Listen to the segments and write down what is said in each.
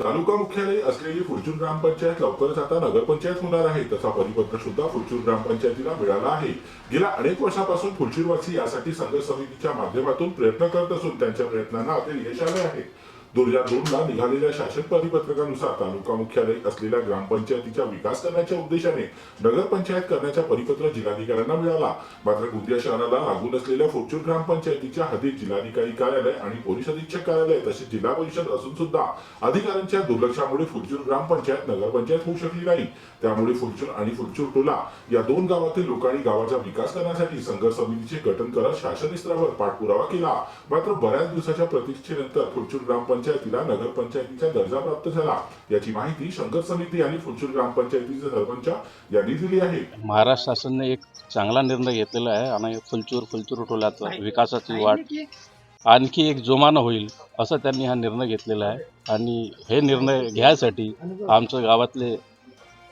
तालुका मुख्यालय असलेली फुलचूर ग्रामपंचायत लवकरच आता नगरपंचायत होणार आहे. तसा परिपत्र सुद्धा फुलचूर ग्रामपंचायतीला मिळाला आहे. गेल्या अनेक वर्षापासून फुलचूरवासी यासाठी संघ समितीच्या माध्यमातून प्रयत्न करत असून त्यांच्या प्रयत्नांना आता यश आले आहे. दोन हजार दोन ला निघालेल्या शासन परिपत्रकानुसार तालुका मुख्यालय असलेल्या ग्रामपंचायतीचा विकास करण्याच्या उद्देशाने नगरपंचायत करण्याचा परिपत्र जिल्हाधिकाऱ्यांना मिळाला. मात्र गोंदिया शहराला लागून असलेल्या फुलचूर ग्रामपंचायतीच्या हद्दीत जिल्हाधिकारी कार्यालय आणि पोलीस अधीक्षक कार्यालय तसेच जिल्हा परिषद असून सुद्धा अधिकाऱ्यांच्या दुर्लक्षामुळे फुलचूर ग्रामपंचायत नगरपंचायत होऊ शकली नाही. त्यामुळे फुलचूर आणि फुलचूर टोला या दोन गावातील लोकांनी गावाचा विकास करण्यासाठी संघर्ष समितीचे गठन करत शासन स्तरावर पाठपुरावा केला. मात्र बऱ्याच दिवसाच्या प्रतीक्षेनंतर फुलचूर ग्रामपंचायतीला नगरपंचायतीचा दर्जा प्राप्त झाला. याची माहिती संघर्ष समिती आणि फुलचूर ग्रामपंचायतीचे सरपंच यांनी दिली आहे. महाराष्ट्र शासनाने एक चांगला निर्णय घेतलेला आहे आणि फुलचूर फुलचूर टोल्याचा विकासाची वाट आणखी एक जोमानं होईल असं त्यांनी हा निर्णय घेतलेला आहे. आणि हे निर्णय घ्यायसाठी आमच्या गावातले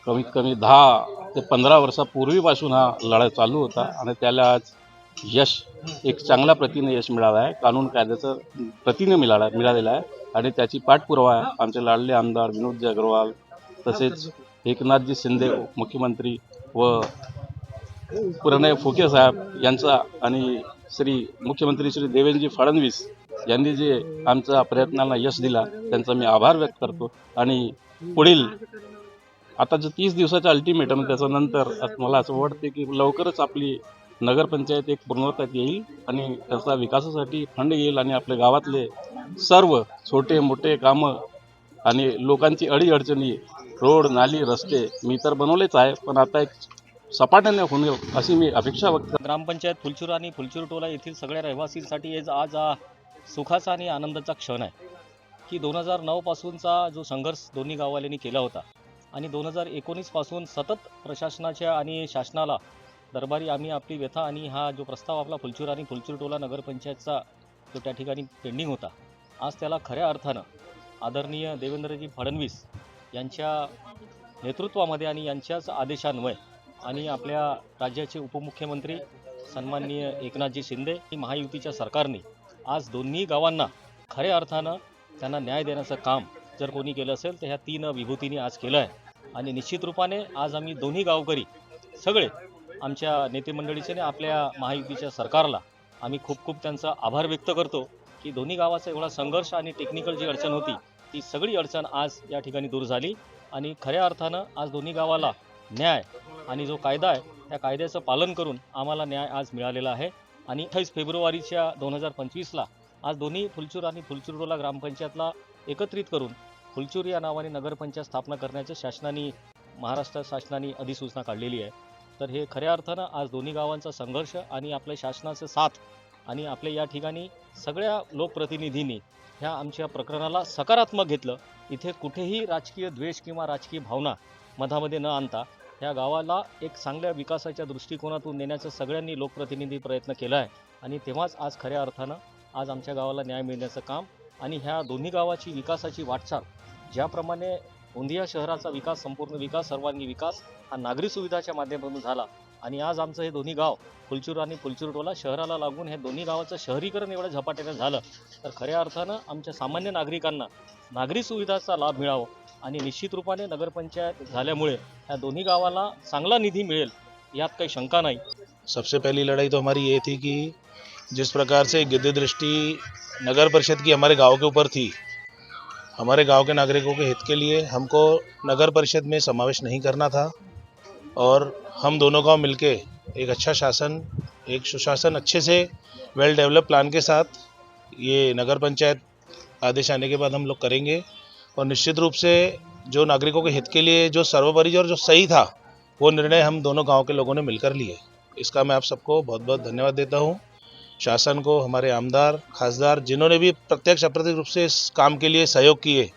कमीत कमी दहा ते पंधरा वर्षापूर्वीपासून हा लढा चालू होता आणि त्याला आज यश एक चांगल्या प्रतीने यश मिळालं आहे. कानून कायद्याचं प्रतीने मिळाला मिळालेलं आहे. आणि त्याची पाठपुरावा आमचे लाडले आमदार विनोदजी अग्रवाल तसेच एकनाथजी शिंदे मुख्यमंत्री व प्रणय फुके साहेब यांचा आणि श्री मुख्यमंत्री श्री देवेंद्रजी फडणवीस यांनी जे आमच्या प्रयत्नांना यश दिला त्यांचा मी आभार व्यक्त करतो. आणि पुढील आता जे तीस दिवसाच्या अल्टिमेटम त्याच्यानंतर मला असं वाटते की लवकरच आपली नगरपंचायत एक पूर्णत्वात येईल आणि त्याचा विकासासाठी फंड येईल आणि आपल्या गावातले सर्व छोटे मोठे कामं आणि लोकांची अडीअडचणी रोड नाली रस्ते मी तर बनवलेच आहे पण आता एक सपाट्याने होऊन अशी मी अपेक्षा व्यक्त ग्रामपंचायत फुलचूर आणि फुलचूर टोला येथील सगळ्या रहिवासींसाठी आज आज हा सुखाचा आणि आनंदाचा क्षण आहे की दोन हजार नऊपासूनचा जो संघर्ष दोन्ही गाववाल्यांनी केला होता आणि दोन हजार एकोणीसपासून सतत प्रशासनाच्या आणि शासनाला दरबारी आम्ही आपली व्यथा आणि हा जो प्रस्ताव आपला फुलचूर आणि फुलचूर टोला नगरपंचायतचा जो त्या ठिकाणी पेंडिंग होता. आज त्याला खऱ्या अर्थानं आदरणीय देवेंद्रजी फडणवीस यांच्या नेतृत्वामध्ये आणि यांच्याच आदेशान्वये आणि आपल्या राज्याचे उपमुख्यमंत्री सन्माननीय एकनाथजी शिंदे महायुतीच्या सरकारने आज दोन्ही गावांना खऱ्या अर्थानं त्यांना न्याय देण्याचं काम जर कोणी केलं असेल तर ह्या तीन विभूतींनी आज केलं आहे आणि निश्चित रूपाने आज आम्ही दोन्ही गावकरी सगळे आमच्या नेतेमंडळीचे आणि आपल्या महायुतीच्या सरकारला आम्ही खूप खूप त्यांचा आभार व्यक्त करतो. की दोन्ही गावाचा एवढा संघर्ष आणि टेक्निकल जी अडचण होती ती सगळी अडचण आज या ठिकाणी दूर झाली. आणि खऱ्या अर्थानं आज दोन्ही गावाला न्याय आणि जो कायदा आहे त्या कायद्याचं पालन करून आम्हाला न्याय आज मिळालेला आहे. आणि अठ्ठावीस फेब्रुवारीच्या दोन हजार पंचवीसला आज दोन्ही फुलचूर आणि फुलचूरडोला ग्रामपंचायतला एकत्रित करून फुलचूर या नावाने नगरपंचायत स्थापना करण्याच्या शासनाने महाराष्ट्र शासनाने अधिसूचना काढलेली आहे. तर हे खऱ्या अर्थानं आज दोन्ही गावांचा संघर्ष आणि आपल्या शासनाचं साथ आणि आपल्या या ठिकाणी सगळ्या लोकप्रतिनिधींनी ह्या आमच्या प्रकरणाला सकारात्मक घेतलं. इथे कुठेही राजकीय द्वेष किंवा राजकीय भावना मधामध्ये न आणता ह्या गावाला एक चांगल्या विकासाच्या दृष्टिकोनातून नेण्याचा सगळ्यांनी लोकप्रतिनिधी प्रयत्न केला आहे. आणि तेव्हाच आज खऱ्या अर्थानं आज आमच्या गावाला न्याय मिळण्याचं काम आणि ह्या दोन्ही गावाची विकासाची वाटचाल ज्याप्रमाणे गोंदिया शहराचा विकास संपूर्ण विकास सर्वांगी विकास हा नागरी सुविधाच्या माध्यमातून झाला. आणि आज आमचं हे दोन्ही गाव फुलचूर आणि फुलचुर टोला शहराला लागून हे दोन्ही गावाचं शहरीकरण एवढ्या झपाट्याने झालं. तर खऱ्या अर्थानं आमच्या सामान्य नागरिकांना नागरी सुविधाचा लाभ मिळावा आणि निश्चित रूपाने नगरपंचायत झाल्यामुळे या दोन्ही गावाला चांगला निधी मिळेल यात काही शंका नाही. सबसे पहली लड़ाई तो हमारी ये थी कि जिस प्रकार से गिद्ध दृष्टि नगर परिषद की हमारे गांव के ऊपर थी हमारे गाँव के नागरिकों के हित के लिए हमको नगर परिषद में समावेश नहीं करना था और हम दोनों गाँव मिलके एक अच्छा शासन, एक सुशासन अच्छे से वेल डेवलप प्लान के साथ ये नगर पंचायत आदेश आने के बाद हम लोग करेंगे। और निश्चित रूप से जो नागरिकों के हित के लिए जो सर्वोपरि और जो सही था, वो निर्णय हम दोनों गाँव के लोगों ने मिलकर लिए। इसका मैं आप सबको बहुत बहुत धन्यवाद देता हूँ। शासन को, हमारे आमदार, खासदार, जिन्होंने भी प्रत्यक्ष अप्रत्यक्ष रूप से इस काम के लिए सहयोग किए,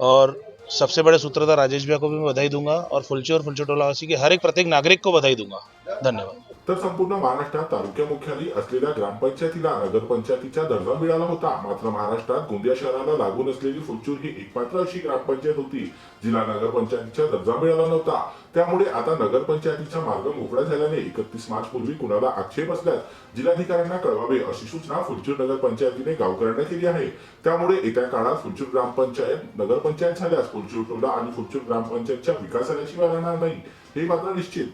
और सबसे बड़े सूत्रधार राजेश भैया को भी मैं बधाई दूँगा, और फुलची और फुलचे टोलावासी के हर एक प्रत्येक नागरिक को बधाई दूँगा। धन्यवाद। तर संपूर्ण महाराष्ट्रात तालुक्या मुख्यालयी असलेल्या ग्रामपंचायतीला नगरपंचायतीचा दर्जा मिळाला होता. मात्र महाराष्ट्रात गोंदिया शहराला लागून असलेली फुलचूर ही एकमात्र अशी ग्रामपंचायत होती. जिला नगरपंचायतीचा दर्जा मिळाला नव्हता. त्यामुळे आता नगरपंचायतीचा मार्ग मोकळा झाल्याने एकतीस मार्च पूर्वी कुणाला आक्षेप असल्यास जिल्हाधिकाऱ्यांना कळवावे अशी सूचना फुलचूर नगरपंचायतीने गावकऱ्यांना केली आहे. त्यामुळे येत्या काळात फुलचूर ग्रामपंचायत नगरपंचायत झाल्यास फुलचूर टोला आणि फुलचूर ग्रामपंचायतच्या विकासाशिवाय राहणार नाही. हे मात्र निश्चित.